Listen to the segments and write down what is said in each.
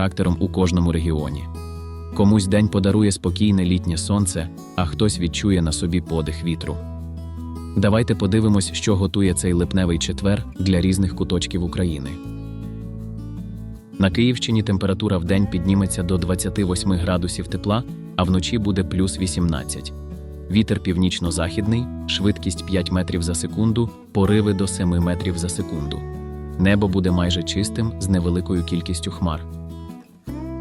характером у кожному регіоні. Комусь день подарує спокійне літнє сонце, а хтось відчує на собі подих вітру. Давайте подивимось, що готує цей липневий четвер для різних куточків України. На Київщині температура вдень підніметься до 28 градусів тепла, а вночі буде плюс 18. Вітер північно-західний, швидкість 5 метрів за секунду, пориви до 7 метрів за секунду. Небо буде майже чистим з невеликою кількістю хмар.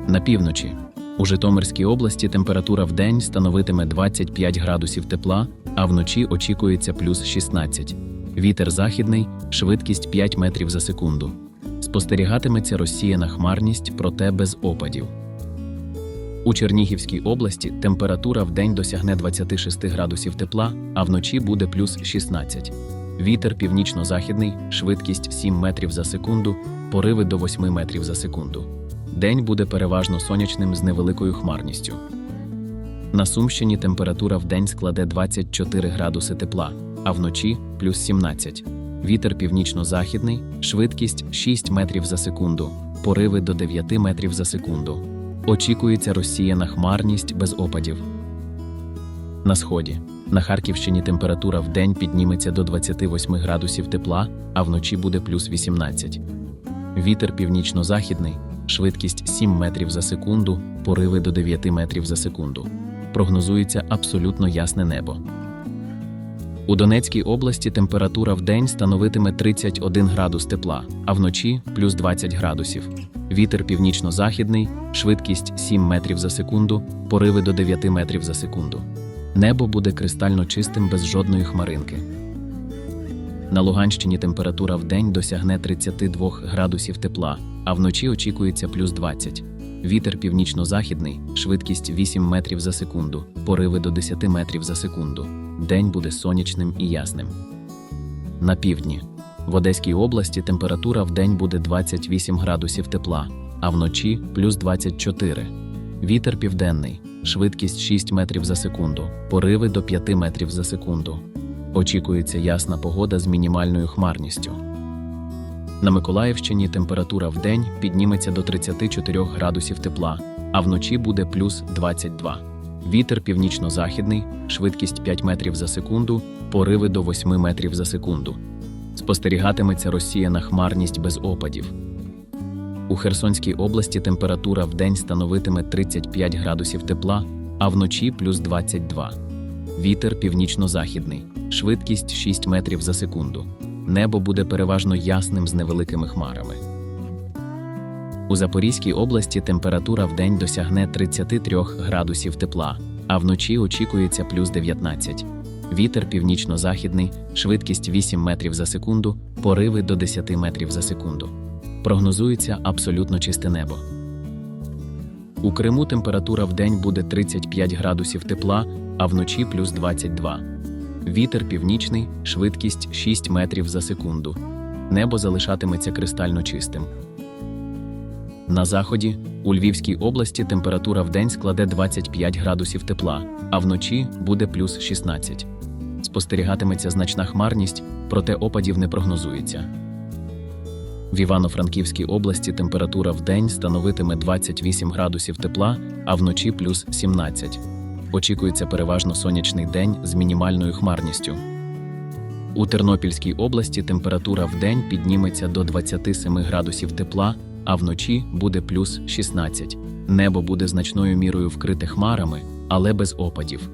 На півночі. У Житомирській області температура вдень становитиме 25 градусів тепла, а вночі очікується плюс 16. Вітер західний, швидкість 5 метрів за секунду. Спостерігатиметься розсіяна хмарність, проте без опадів. У Чернігівській області температура вдень досягне 26 градусів тепла, а вночі буде плюс 16. Вітер північно-західний, швидкість 7 метрів за секунду, пориви до 8 метрів за секунду. День буде переважно сонячним з невеликою хмарністю. На Сумщині температура вдень складе 24 градуси тепла, а вночі плюс 17. Вітер північно-західний, швидкість 6 метрів за секунду, пориви до 9 метрів за секунду. Очікується розсіяна хмарність без опадів. На сході. На Харківщині температура вдень підніметься до 28 градусів тепла, а вночі буде плюс 18. Вітер північно-західний, швидкість 7 метрів за секунду, пориви до 9 метрів за секунду. Прогнозується абсолютно ясне небо. У Донецькій області температура вдень становитиме 31 градус тепла, а вночі плюс 20 градусів. Вітер північно-західний, швидкість 7 метрів за секунду, пориви до 9 метрів за секунду. Небо буде кристально чистим без жодної хмаринки. На Луганщині температура вдень досягне 32 градусів тепла, а вночі очікується плюс 20. Вітер північно-західний, швидкість 8 метрів за секунду, пориви до 10 метрів за секунду. День буде сонячним і ясним. На півдні. В Одеській області температура вдень буде 28 градусів тепла, а вночі плюс 24. Вітер південний, швидкість 6 метрів за секунду, пориви до 5 метрів за секунду. Очікується ясна погода з мінімальною хмарністю. На Миколаївщині температура вдень підніметься до 34 градусів тепла, а вночі буде плюс 22. Вітер північно-західний, швидкість 5 метрів за секунду, пориви до 8 метрів за секунду. Спостерігатиметься розсіяна хмарність без опадів. У Херсонській області температура вдень становитиме 35 градусів тепла, а вночі плюс 22. Вітер північно-західний, швидкість 6 метрів за секунду. Небо буде переважно ясним з невеликими хмарами. У Запорізькій області температура вдень досягне 33 градусів тепла, а вночі очікується плюс 19. Вітер північно-західний, швидкість 8 метрів за секунду, пориви до 10 метрів за секунду. Прогнозується абсолютно чисте небо. У Криму температура вдень буде 35 градусів тепла, а вночі плюс 22. Вітер північний, швидкість 6 метрів за секунду. Небо залишатиметься кристально чистим. На заході у Львівській області температура вдень складе 25 градусів тепла, а вночі буде плюс 16. Спостерігатиметься значна хмарність, проте опадів не прогнозується. В Івано-Франківській області температура вдень становитиме 28 градусів тепла, а вночі плюс 17. Очікується переважно сонячний день з мінімальною хмарністю. У Тернопільській області температура вдень підніметься до 27 градусів тепла, а вночі буде плюс 16. Небо буде значною мірою вкрите хмарами, але без опадів.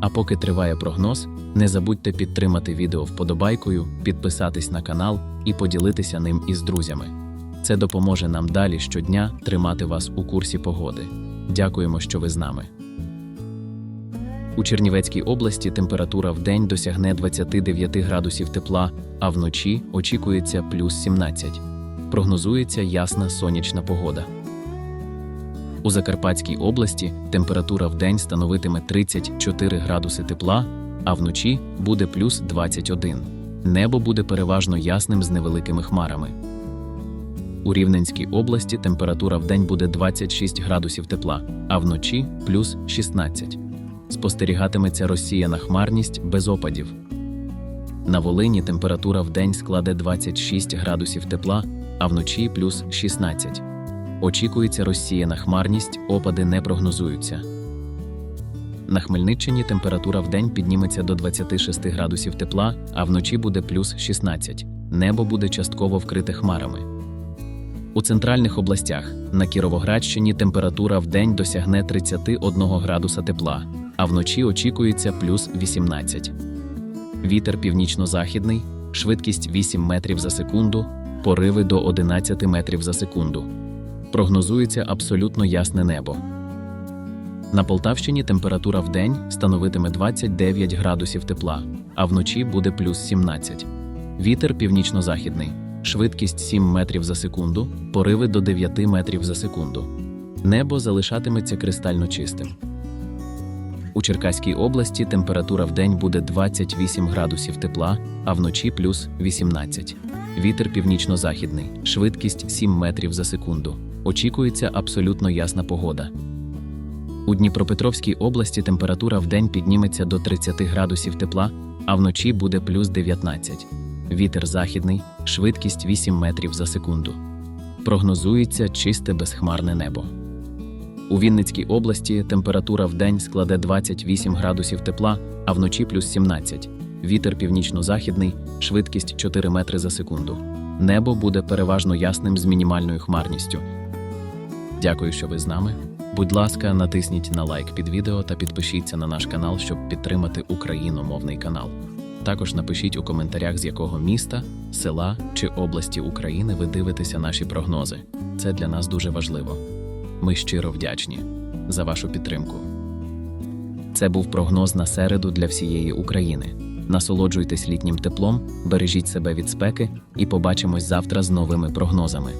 А поки триває прогноз, не забудьте підтримати відео вподобайкою, підписатись на канал і поділитися ним із друзями. Це допоможе нам далі щодня тримати вас у курсі погоди. Дякуємо, що ви з нами. У Чернівецькій області температура вдень досягне 29 градусів тепла, а вночі очікується плюс 17. Прогнозується ясна сонячна погода. У Закарпатській області температура вдень становитиме 34 градуси тепла, а вночі буде плюс 21. Небо буде переважно ясним з невеликими хмарами. У Рівненській області температура вдень буде 26 градусів тепла, а вночі плюс 16. Спостерігатиметься розсіяна хмарність без опадів. На Волині температура вдень складе 26 градусів тепла, а вночі плюс 16. Очікується розсіяна хмарність, опади не прогнозуються. На Хмельниччині температура вдень підніметься до 26 градусів тепла, а вночі буде плюс 16. Небо буде частково вкрите хмарами. У центральних областях на Кіровоградщині температура вдень досягне 31 градуса тепла, а вночі очікується плюс 18. Вітер північно-західний, швидкість 8 метрів за секунду, пориви до 11 метрів за секунду. Прогнозується абсолютно ясне небо. На Полтавщині температура вдень становитиме 29 градусів тепла, а вночі буде плюс 17. Вітер північно-західний, швидкість 7 метрів за секунду, пориви до 9 метрів за секунду. Небо залишатиметься кристально чистим. У Черкаській області температура вдень буде 28 градусів тепла, а вночі плюс 18. Вітер північно-західний, швидкість 7 метрів за секунду. Очікується абсолютно ясна погода. У Дніпропетровській області температура вдень підніметься до 30 градусів тепла, а вночі буде плюс 19. Вітер західний, швидкість 8 метрів за секунду. Прогнозується чисте безхмарне небо. У Вінницькій області температура вдень складе 28 градусів тепла, а вночі плюс 17. Вітер північно-західний, швидкість 4 метри за секунду. Небо буде переважно ясним з мінімальною хмарністю. Дякую, що ви з нами. Будь ласка, натисніть на лайк під відео та підпишіться на наш канал, щоб підтримати україномовний канал. Також напишіть у коментарях, з якого міста, села чи області України ви дивитеся наші прогнози. Це для нас дуже важливо. Ми щиро вдячні за вашу підтримку. Це був прогноз на середу для всієї України. Насолоджуйтесь літнім теплом, бережіть себе від спеки і побачимось завтра з новими прогнозами.